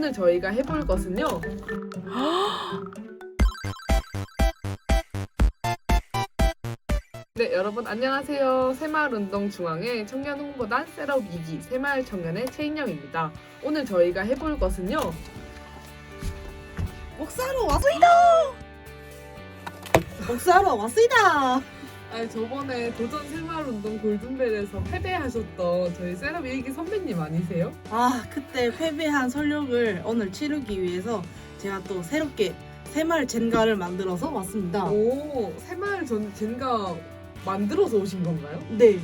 오늘 저희가 해볼 것은요. 네, 여러분 안녕하세요. 새마을운동중앙회 청년 홍보단 셋업 2기 새마을 청년의 최인영입니다. 오늘 저희가 해볼 것은요. 목사로 왔습니다. 목사로 왔습니다. 아니 저번에 도전 새마을운동 골든벨에서 패배하셨던 저희 셋업 1기 선배님 아니세요? 아 그때 패배한 설력을 오늘 치르기 위해서 제가 또 새롭게 새마을 젠가를 만들어서 왔습니다. 오, 새마을 전 젠가 만들어서 오신 건가요? 네.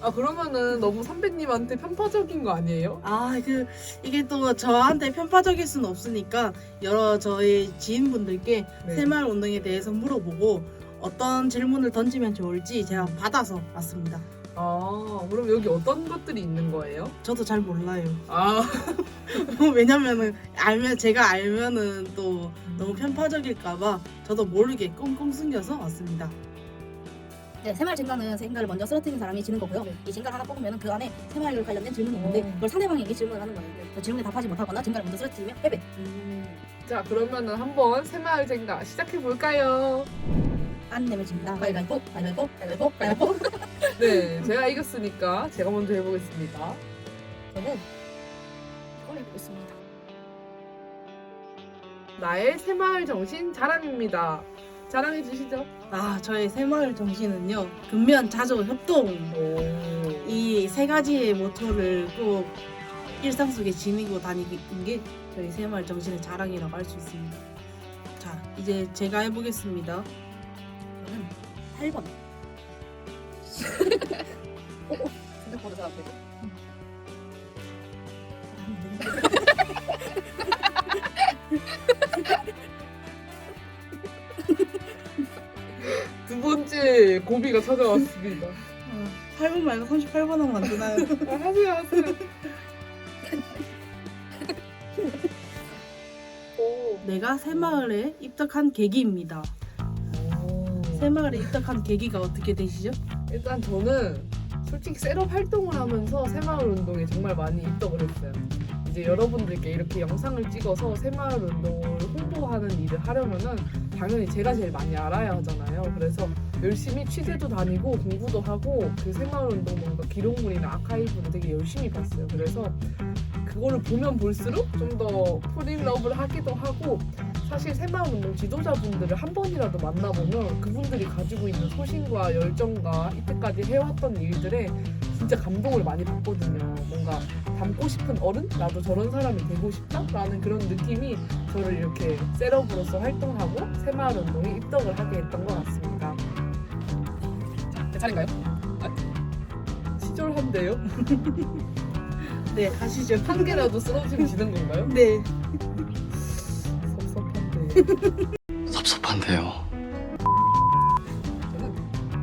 아 그러면은 너무 선배님한테 편파적인 거 아니에요? 아 그 이게 또 저한테 편파적일 수는 없으니까 여러 저희 지인분들께 네. 새마을 운동에 대해서 물어보고 어떤 질문을 던지면 좋을지 제가 받아서 왔습니다. 아 그럼 여기 어떤 것들이 있는 거예요? 저도 잘 몰라요. 아 왜냐면은 알면 제가 알면은 또 너무 편파적일까봐 저도 모르게 꽁꽁 숨겨서 왔습니다. 네, 새마을 젠가는 젠가를 먼저 쓰러뜨린 사람이 지는 거고요. 이 젠가를 하나 뽑으면 그 안에 새마을 관련된 질문이 있는데 오. 그걸 상대방에게 질문을 하는 거예요. 그 질문에 답하지 못하거나 젠가를 먼저 쓰러뜨리면 패배. 자 그러면은 한번 새마을 젠가 시작해 볼까요? 안 내면 집니다. 가위바위보, 가위바위보, 가위바위보, 가위바위보. 네 제가 이겼으니까 제가 먼저 해보겠습니다. 저는 이걸 해보겠습니다. 나의 새마을 정신 자랑입니다. 자랑해 주시죠. 아 저의 새마을 정신은요 근면 자조 협동 오. 이 세 가지의 모토를 꼭 일상 속에 지니고 다니는 게 저희 새마을 정신의 자랑이라고 할 수 있습니다. 자 이제 제가 해보겠습니다. 저는 8번. 오, 오. 생각보다 잘 앞에. 두 번째 고비가 찾아왔습니다. 8번 말고 38번 하면 안 되나요? 아, 하세요 하세요. 오. 내가 새마을에 입덕한 계기입니다. 새마을에 입덕한 계기가 어떻게 되시죠? 일단 저는 솔직히 셋업 활동을 하면서 새마을 운동에 정말 많이 입덕을 했어요. 이제 여러분들께 이렇게 영상을 찍어서 새마을 운동을 홍보하는 일을 하려면은 당연히 제가 제일 많이 알아야 하잖아요. 그래서 열심히 취재도 다니고 공부도 하고 그 새마을 운동 뭔가 기록물이나 아카이브를 되게 열심히 봤어요. 그래서 그거를 보면 볼수록 좀 더 프릴러브를 하기도 하고 사실 새마을 운동 지도자분들을 한 번이라도 만나보면 그분들이 가지고 있는 소신과 열정과 이때까지 해왔던 일들에 진짜 감동을 많이 받거든요. 뭔가 닮고 싶은 어른? 나도 저런 사람이 되고 싶다 라는 그런 느낌이 저를 이렇게 셋업으로서 활동하고 새마을 운동에 입덕을 하게 했던 것 같습니다. 제 차례인가요? 아, 시절한데요? 네 하시죠. 한 개라도 쓰러지면 지는 건가요? 네. 섭섭한데. 저는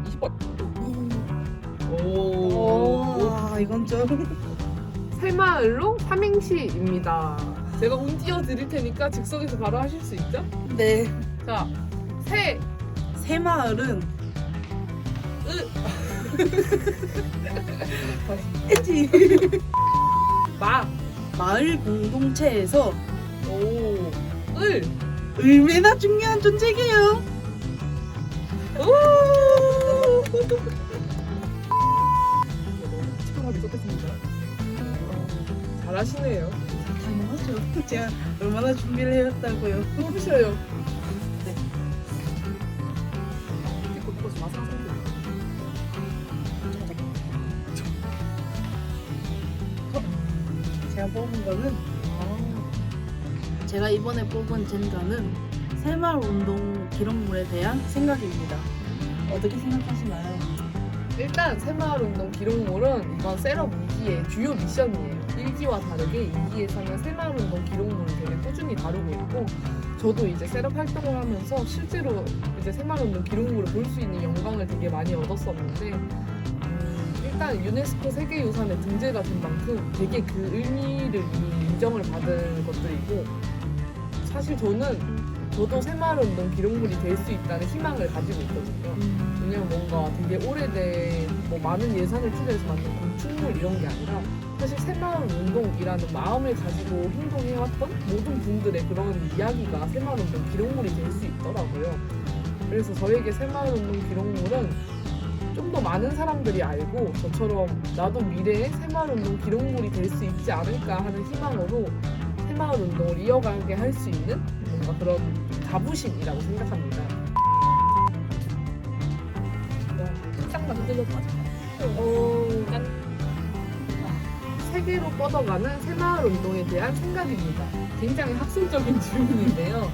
20번. 오. 오, 아, 이건 좀. 새마을로 삼행시입니다. 제가 운 띄워 드릴 테니까 즉석에서 바로 하실 수 있죠? 네. 자, 새, 새마을은 다시 지 마, 마을 공동체에서 오, 을, 얼마나 중요한 존재게요. 오. 쏟겠습니다. 잘하시네요. 당연하죠. 제가 얼마나 준비를 해왔다고요. 네. 이거 뽑아서 마상 상대. 제가 뽑은 거는 제가 이번에 뽑은 젠가는 새마을 운동 기록물에 대한 생각입니다. 어떻게 생각하시나요? 일단 새마을 운동 기록물은 이번 셋업 2기의 주요 미션이에요. 1기와 다르게 2기에서는 새마을 운동 기록물을 되게 꾸준히 다루고 있고 저도 이제 셋업 활동을 하면서 실제로 이제 새마을 운동 기록물을 볼 수 있는 영광을 되게 많이 얻었었는데 음, 일단 유네스코 세계유산에 등재가 된 만큼 되게 그 의미를 인정을 받은 것들이고 사실 저는 저도 새마을 운동 기록물이 될 수 있다는 희망을 가지고 있거든요. 왜냐면 뭔가 되게 오래된 뭐 많은 예산을 투자해서 만든 건축물 이런 게 아니라 사실 새마을 운동이라는 마음을 가지고 행동해왔던 모든 분들의 그런 이야기가 새마을 운동 기록물이 될 수 있더라고요. 그래서 저에게 새마을 운동 기록물은 좀 더 많은 사람들이 알고 저처럼 나도 미래에 새마을 운동 기록물이 될 수 있지 않을까 하는 희망으로 새마을 운동을 이어가게 할 수 있는 뭔가 그런 자부심이라고 생각합니다. 쌍만 흔들려 빠져. 어, 세계로 뻗어가는 새마을 운동에 대한 생각입니다. 굉장히 학술적인 질문인데요.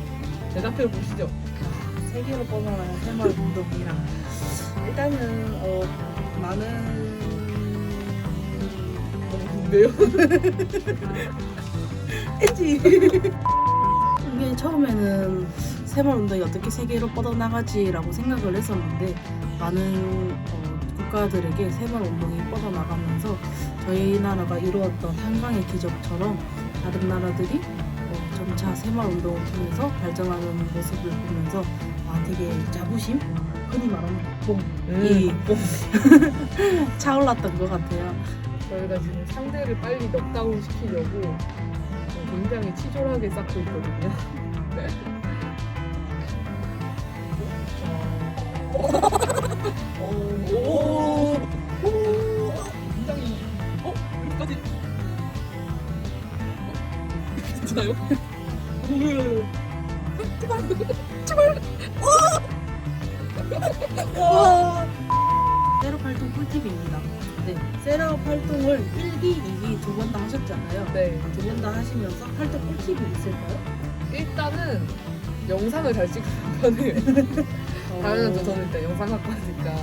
대답해 보시죠. 세계로 뻗어나간 새마을 운동이랑 일단은 어, 많은 근데요? 했지. 이게 처음에는 새마을 운동이 어떻게 세계로 뻗어나가지라고 생각을 했었는데 많은 어, 국가들에게 새마을 운동이 뻗어나가면서 저희 나라가 이루었던 한강의 기적처럼 다른 나라들이 어, 점차 새마을 운동을 통해서 발전하는 모습을 보면서 아 되게 자부심, 흔히 말하는 뽕이 음, 차올랐던 것 같아요. 저희가 지금 상대를 빨리 넉다운 시키려고 어, 굉장히 치졸하게 쌓고 있거든요. 네. 오, 오, 굉장히 어 여기까지 어? 괜찮아요? 셋업 활동 꿀팁입니다. 네, 셋업 활동을 1기, 2기 두 번 다 하셨잖아요. 네, 두 번 다 하시면서 활동 꿀팁이 있을까요? 일단은 영상을 잘 찍는 편이에요. 어, 당연하죠. 저는 일단 영상학과니까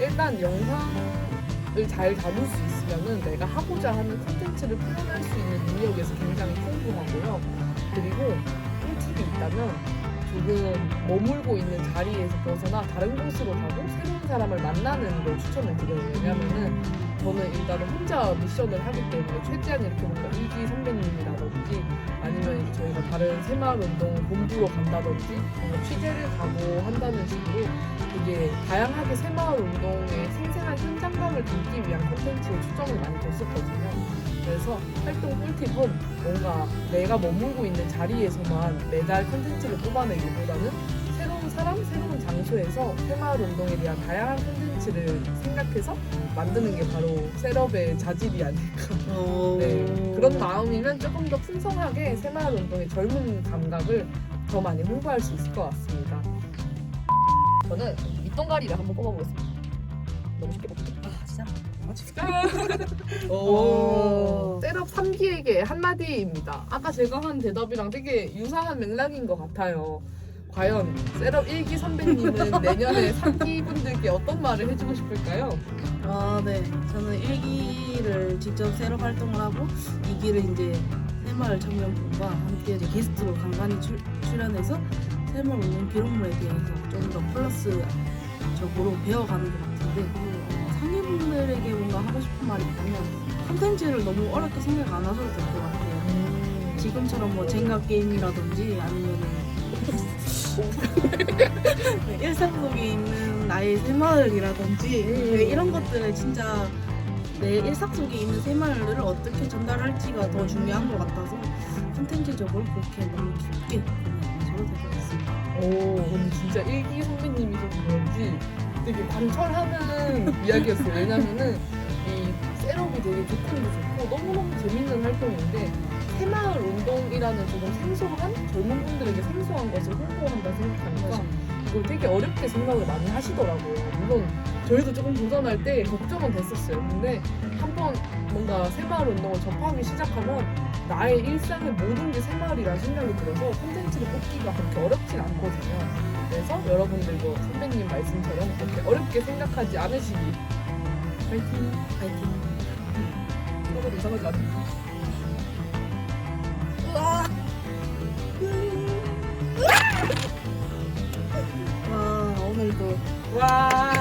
일단 영상을 잘 담을 수 있으면은 내가 하고자 하는 콘텐츠를 표현할 수 있는 능력에서 굉장히 풍부하고요. 그리고 꿀팁이 있다면 조금 머물고 있는 자리에서 벗어나 다른 곳으로 가고 새로운 사람을 만나는 걸 추천을 드려요. 왜냐면은 저는 일단은 혼자 미션을 하기 때문에 최대한 이렇게 뭔가 이기 선배님이라든지 아니면 저희가 다른 새마을 운동 본부로 간다든지 뭔가 취재를 가고 한다는 식으로 되게 다양하게 새마을 운동의 생생한 현장감을 담기 위한 콘텐츠에 초점을 많이 뒀었거든요. 그래서 활동 꿀팁은 뭔가 내가 머물고 있는 자리에서만 매달 콘텐츠를 뽑아내기보다는 장소에서 새마을 운동에 대한 다양한 콘텐츠를 생각해서 만드는 게 바로 셋업의 자질이 아닐까. 어... 네, 그런 마음이면 조금 더 풍성하게 새마을 운동의 젊은 감각을 더 많이 홍보할 수 있을 것 같습니다. 저는 밑동가리를 한번 뽑아보겠습니다. 너무 쉽게 뽑죠. 아, 진짜? 오. 셋업 3기에게 한마디입니다. 아까 제가 한 대답이랑 되게 유사한 맥락인 것 같아요. 과연 셋업 1기 선배님은 내년에 3기 분들께 어떤 말을 해주고 싶을까요? 아, 네. 저는 1기를 직접 셋업 활동을 하고 2기를 이제 새마을 청년분과 함께 이제 게스트로 간간히 출, 출연해서 새마을 운동 기록물에 대해서 좀 더 플러스 적으로 배워가는 것 같은데 어, 상인분들에게 뭔가 하고 싶은 말이 있다면 콘텐츠를 너무 어렵게 생각 안 하셔도 될 것 같아요. 지금처럼 뭐 젠가 게임이라든지 아니면은 네, 일상 속에 있는 나의 새마을이라든지 네, 이런 것들을 진짜 내 일상 속에 있는 새마을을 어떻게 전달할지가 더 중요한 것 같아서 콘텐츠적으로 그렇게 너무 깊게 고민하셔도 될것 같습니다. 오, 오늘 진짜 일기 선배님이셔서 그런지 되게 관철하는 이야기였어요. 왜냐면은 이 셋업이 되게 좋고 좋고 너무너무 재밌는 활동인데 운동이라는 조금 생소한 젊은 분들에게 생소한 것을 홍보한다 생각하니까 이걸 되게 어렵게 생각을 많이 하시더라고요. 물론 저희도 조금 도전할 때 걱정은 됐었어요. 근데 한번 뭔가 새마을 운동을 접하기 시작하면 나의 일상의 모든 게 새마을이라는 생각이 들어서 콘텐츠를 뽑기가 그렇게 어렵진 않거든요. 그래서 여러분들도 선배님 말씀처럼 그렇게 어렵게 생각하지 않으시기 파이팅! 파이팅! 서로 이상하지 않아요. 와 오늘도 와!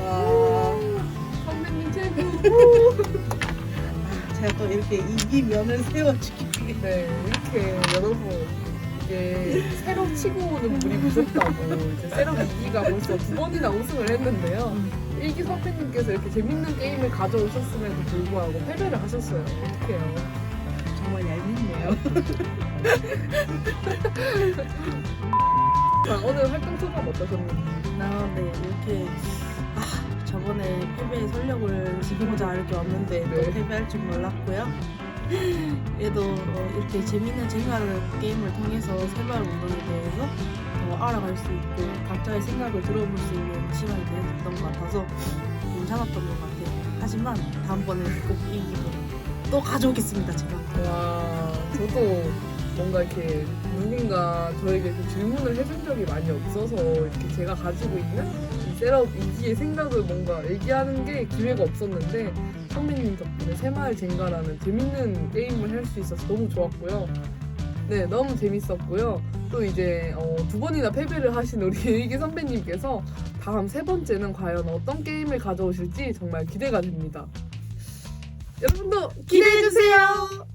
와 선배님 최고! 제가 또 이렇게 이기면을 세워주기 위해 네, 이렇게 여러분 게 새로 치고 오는 물이 무섭다고 이제 새로 이기가 벌써 두 번이나 우승을 했는데요. 일기 선배님께서 이렇게 재밌는 게임을 가져오셨음에도 불구하고 패배를 하셨어요. 어떡해요. 정말 얄 밉네요. 자, 오늘 활동 소감 어떠셨는지? 나 네, 이렇게 아 저번에 패배의 설력을 지고자 이렇게 왔는데 네. 또 패배할 줄 몰랐고요. 그래도 어, 이렇게 재밌는 재미있는 게임을 통해서 새마을 운동에 대해서 더 알아갈 수 있고 각자의 생각을 들어볼 수 있는 시간이 되었던 것 같아서 괜찮았던 것 같아요. 하지만 다음번에 꼭 이기도록 또 가져오겠습니다 제가. 와, 저도 뭔가 이렇게 누군가 저에게 그 질문을 해준 적이 많이 없어서 이렇게 제가 가지고 있는 이 셋업 이기의 생각을 뭔가 얘기하는 게 기회가 없었는데 선배님 덕분에 새마을 젠가라는 재밌는 게임을 할 수 있어서 너무 좋았고요. 네, 너무 재밌었고요. 또 이제 어, 두 번이나 패배를 하신 우리 일기 선배님께서 다음 세 번째는 과연 어떤 게임을 가져오실지 정말 기대가 됩니다. 여러분도 기대해 주세요.